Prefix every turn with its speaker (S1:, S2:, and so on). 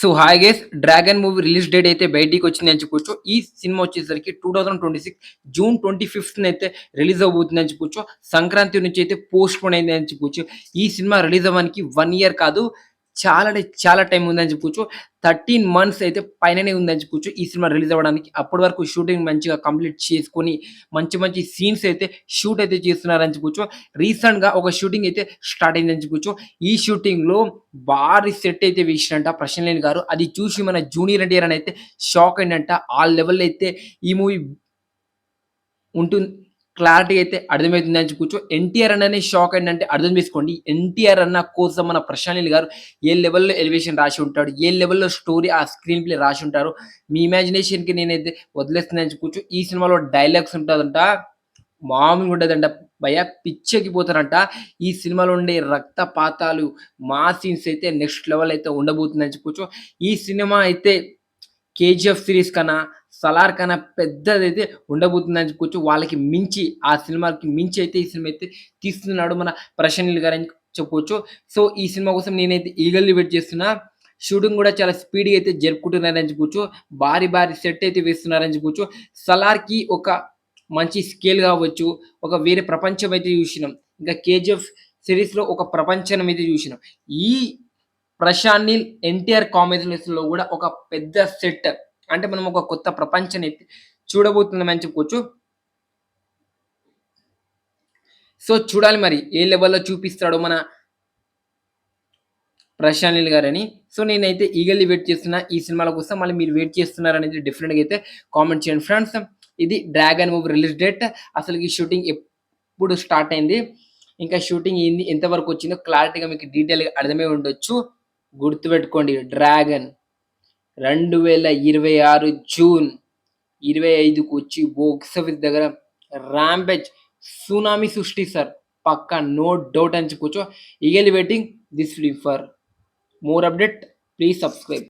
S1: So hi guys dragon movie release date అయితే బయటికి వచ్చింది అని చెప్పొచ్చు. ఈ సినిమా వచ్చేసరికి two thousand twenty six June twenty fifth అయితే రిలీజ్ అవబోతుంది అని చెప్పొచ్చు. సంక్రాంతి నుంచి అయితే పోస్ట్ పోన్ అయింది అని చెప్పొచ్చు. ఈ సినిమా రిలీజ్ అవ్వడానికి వన్ ఇయర్ కాదు చాలా అంటే చాలా టైం ఉందని చెప్పుకోవచ్చు. థర్టీన్ మంత్స్ అయితే పైననే ఉందని చెప్పుకోవచ్చు ఈ సినిమా రిలీజ్ అవ్వడానికి. అప్పటి వరకు షూటింగ్ మంచిగా కంప్లీట్ చేసుకొని మంచి మంచి సీన్స్ అయితే షూట్ అయితే చేస్తున్నారని చెప్పుకోవచ్చు. రీసెంట్గా ఒక షూటింగ్ అయితే స్టార్ట్ అయిందని చెప్పుకోవచ్చు. ఈ షూటింగ్లో భారీ సెట్ అయితే వేసినంట లేని గారు. అది చూసి మన జూనియర్ ఎన్టీఆర్ అని అయితే షాక్ అయిందంట. ఆ లెవెల్ అయితే ఈ మూవీ ఉంటుంది క్లారిటీ అయితే అర్థమవుతుంది అని చెప్పుకోవచ్చు ఎన్టీఆర్ అన్ననే షాక్ ఏంటంటే అర్థం చేసుకోండి. ఎన్టీఆర్ అన్న కోసం మన ప్రశాంత్ గారు ఏ లెవెల్లో ఎలివేషన్ రాసి ఉంటాడు ఏ లెవెల్లో స్టోరీ ఆ స్క్రీన్ ప్లే రాసి ఉంటారు మీ ఇమాజినేషన్కి నేనైతే వదిలేస్తున్నాను కూర్చో ఈ సినిమాలో డైలాగ్స్ ఉంటుందంట మామూలుగా ఉండదంట భయ పిచ్చెకి పోతారంట ఈ సినిమాలో ఉండే రక్తపాతాలు మా సీన్స్ అయితే నెక్స్ట్ లెవెల్ అయితే ఉండబోతుందని చెప్పుకోవచ్చు ఈ సినిమా అయితే కేజీఎఫ్ సిరీస్ కన్నా సలార్ కన్నా పెద్దదైతే ఉండబోతుందని చెప్పుకోవచ్చు వాళ్ళకి మించి ఆ సినిమాకి మించి అయితే ఈ సినిమా అయితే తీస్తున్నాడు మన ప్రసన్నీల్ గారు అని చెప్పుకోవచ్చు సో ఈ సినిమా కోసం నేనైతే ఈగల్ని వెయిట్ చేస్తున్నా. షూటింగ్ కూడా చాలా స్పీడ్గా అయితే జరుపుకుంటున్నారని చెప్పుకోవచ్చు భారీ భారీ సెట్ అయితే వేస్తున్నారని చెప్పుకోవచ్చు సలార్కి ఒక మంచి స్కేల్ కావచ్చు. ఒక వేరే ప్రపంచం అయితే చూసినాం. ఇంకా కేజీఎఫ్ సిరీస్లో ఒక ప్రపంచం అయితే చూసినాం. ఈ ప్రశాంత్ నీల్ ఎన్టీఆర్ కాంబినేషన్లో కూడా ఒక పెద్ద సెట్ అంటే మనం ఒక కొత్త ప్రపంచాన్ని అయితే చూడబోతున్నామని చెప్పుకోవచ్చు. సో చూడాలి మరి ఏ లెవెల్లో చూపిస్తాడో మన ప్రశానిల్ గారని. సో నేనైతే ఈగల్లీ వెయిట్ చేస్తున్నా. ఈ సినిమాల కోసం మళ్ళీ మీరు వెయిట్ చేస్తున్నారనేది అనేది అయితే కామెంట్ చేయండి ఫ్రెండ్స్. ఇది డ్రాగన్ మూవీ రిలీజ్ డేట్. అసలు ఈ షూటింగ్ ఎప్పుడు స్టార్ట్ అయింది? ఇంకా షూటింగ్ ఏంది? ఎంతవరకు వచ్చిందో క్లారిటీగా మీకు డీటెయిల్గా అర్థమై ఉండొచ్చు. గుర్తుపెట్టుకోండి డ్రాగన్. రెండు వేల ఇరవై ఆరు జూన్ ఇరవై ఐదుకు వచ్చి బాక్స్ ఆఫీస్ దగ్గర ర్యాంపేజ్ సునామీ సృష్టిస్తారు పక్కా నో డౌట్ అని చెప్పుకోవచ్చు eagerly waiting this for more update please subscribe